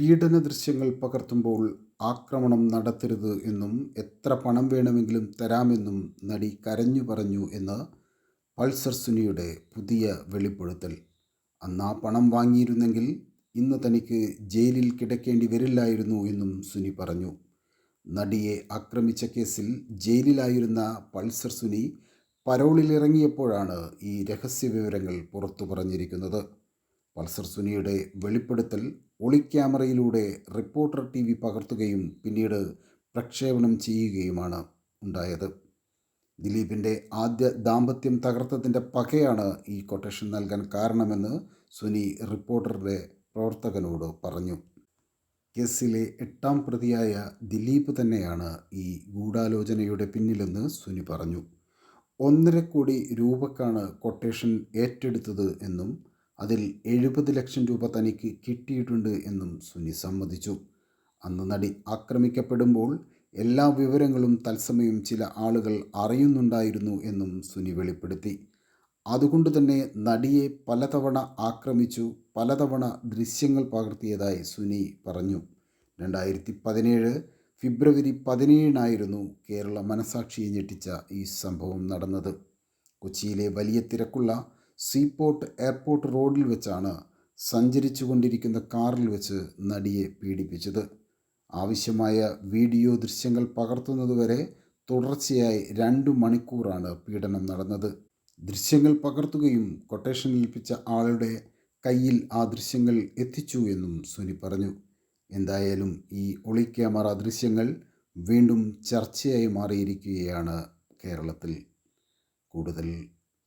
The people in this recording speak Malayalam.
പീഡന ദൃശ്യങ്ങൾ പകർത്തുമ്പോൾ ആക്രമണം നടത്തരുത് എന്നും എത്ര പണം വേണമെങ്കിലും തരാമെന്നും നടി കരഞ്ഞു പറഞ്ഞു എന്ന് പൾസർ സുനിയുടെ പുതിയ വെളിപ്പെടുത്തൽ. അന്ന് ആ പണം വാങ്ങിയിരുന്നെങ്കിൽ ഇന്ന് തനിക്ക് ജയിലിൽ കിടക്കേണ്ടി വരില്ലായിരുന്നു എന്നും സുനി പറഞ്ഞു. നടിയെ ആക്രമിച്ച കേസിൽ ജയിലിലായിരുന്ന പൾസർ സുനി പരോളിലിറങ്ങിയപ്പോഴാണ് ഈ രഹസ്യ വിവരങ്ങൾ പുറത്തു പറഞ്ഞിരിക്കുന്നത്. പൾസർ സുനിയുടെ വെളിപ്പെടുത്തൽ ഒളിക്യാമറയിലൂടെ റിപ്പോർട്ടർ ടി വി പകർത്തുകയും പിന്നീട് പ്രക്ഷേപണം ചെയ്യുകയുമാണ് ഉണ്ടായത്. ദിലീപിന്റെ ആദ്യ ദാമ്പത്യം തകർത്തതിന്റെ പകയാണ് ഈ കൊട്ടേഷൻ നൽകാൻ കാരണമെന്ന് സുനി റിപ്പോർട്ടറുടെ പ്രവർത്തകനോട് പറഞ്ഞു. കേസിലെ എട്ടാം പ്രതിയായ ദിലീപ് തന്നെയാണ് ഈ ഗൂഢാലോചനയുടെ പിന്നിലെന്ന് സുനി പറഞ്ഞു. ഒന്നര കോടി രൂപക്കാണ് കൊട്ടേഷൻ ഏറ്റെടുത്തത് എന്നും അതിൽ എഴുപത് ലക്ഷം രൂപ തനിക്ക് കിട്ടിയിട്ടുണ്ട് എന്നും സുനി സമ്മതിച്ചു. അന്ന് നടി ആക്രമിക്കപ്പെടുമ്പോൾ എല്ലാ വിവരങ്ങളും തത്സമയം ചില ആളുകൾ അറിയുന്നുണ്ടായിരുന്നു എന്നും സുനി വെളിപ്പെടുത്തി. അതുകൊണ്ട് തന്നെ നടിയെ പലതവണ ആക്രമിച്ചു പലതവണ ദൃശ്യങ്ങൾ പകർത്തിയതായി സുനി പറഞ്ഞു. രണ്ടായിരത്തി പതിനേഴ് ഫെബ്രുവരി പതിനേഴിനായിരുന്നു കേരള മനസാക്ഷിയെ ഞെട്ടിച്ച ഈ സംഭവം നടന്നത്. കൊച്ചിയിലെ വലിയ തിരക്കുള്ള സീപോർട്ട് എയർപോർട്ട് റോഡിൽ വെച്ചാണ് സഞ്ചരിച്ചു കൊണ്ടിരിക്കുന്ന കാറിൽ വെച്ച് നടിയെ പീഡിപ്പിച്ചത്. ആവശ്യമായ വീഡിയോ ദൃശ്യങ്ങൾ പകർത്തുന്നതുവരെ തുടർച്ചയായി രണ്ടു മണിക്കൂറാണ് പീഡനം നടന്നത്. ദൃശ്യങ്ങൾ പകർത്തുകയും കൊട്ടേഷൻ ഏൽപ്പിച്ച ആളുടെ കയ്യിൽ ആ ദൃശ്യങ്ങൾ എത്തിച്ചു എന്നും സുനി പറഞ്ഞു. എന്തായാലും ഈ ഒളി ക്യാമറ ദൃശ്യങ്ങൾ വീണ്ടും ചർച്ചയായി മാറിയിരിക്കുകയാണ് കേരളത്തിൽ. കൂടുതൽ